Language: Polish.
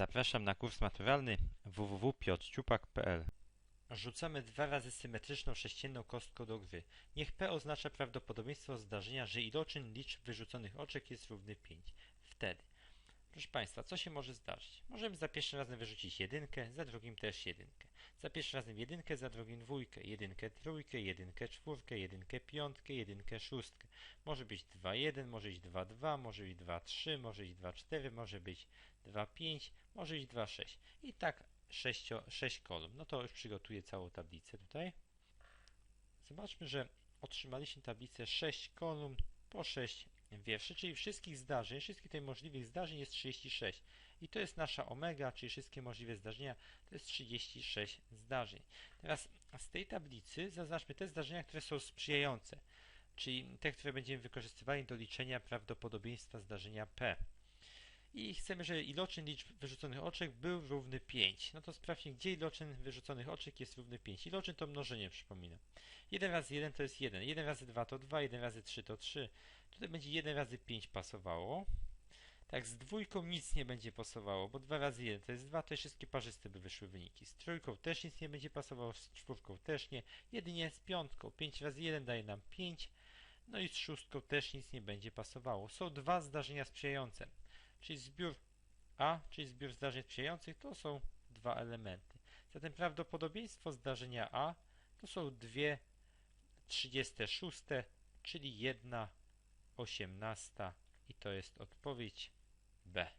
Zapraszam na kurs maturalny www.piotrciupak.pl Rzucamy dwa razy symetryczną sześcienną kostką do gry. Niech P oznacza prawdopodobieństwo zdarzenia, że iloczyn liczb wyrzuconych oczek jest równy 5. Wtedy, proszę Państwa, co się może zdarzyć? Możemy za pierwszym razem wyrzucić jedynkę, za drugim też jedynkę. Za pierwszym razem jedynkę, za drugim dwójkę, jedynkę trójkę, jedynkę czwórkę, jedynkę piątkę, jedynkę szóstkę. Może być 2-1, może być 2-2, może być 2-3, może być 2-4, może być 2-5, może być 2-6. I tak 6, 6 kolumn. No to już przygotuję całą tablicę tutaj. Zobaczmy, że otrzymaliśmy tablicę 6 kolumn po 6 wierszy, czyli wszystkich zdarzeń, wszystkich tych możliwych zdarzeń jest 36. I to jest nasza omega, czyli wszystkie możliwe zdarzenia, to jest 36 zdarzeń. Teraz z tej tablicy zaznaczmy te zdarzenia, które są sprzyjające, czyli te, które będziemy wykorzystywali do liczenia prawdopodobieństwa zdarzenia P. I chcemy, żeby iloczyn liczb wyrzuconych oczek był równy 5. No to sprawdźmy, gdzie iloczyn wyrzuconych oczek jest równy 5. Iloczyn to mnożenie, przypominam. 1 razy 1 to jest 1, 1 razy 2 to 2, 1 razy 3 to 3. Tutaj będzie 1 razy 5 pasowało. Tak, z dwójką nic nie będzie pasowało, bo 2 razy 1 to jest 2, to wszystkie parzyste by wyszły wyniki. Z trójką też nic nie będzie pasowało, z czwórką też nie. Jedynie z piątką. 5 razy 1 daje nam 5. No i z szóstką też nic nie będzie pasowało. Są dwa zdarzenia sprzyjające. Czyli zbiór A, czyli zbiór zdarzeń sprzyjających, to są dwa elementy. Zatem prawdopodobieństwo zdarzenia A to są dwie 36, czyli jedna 18 i to jest odpowiedź B.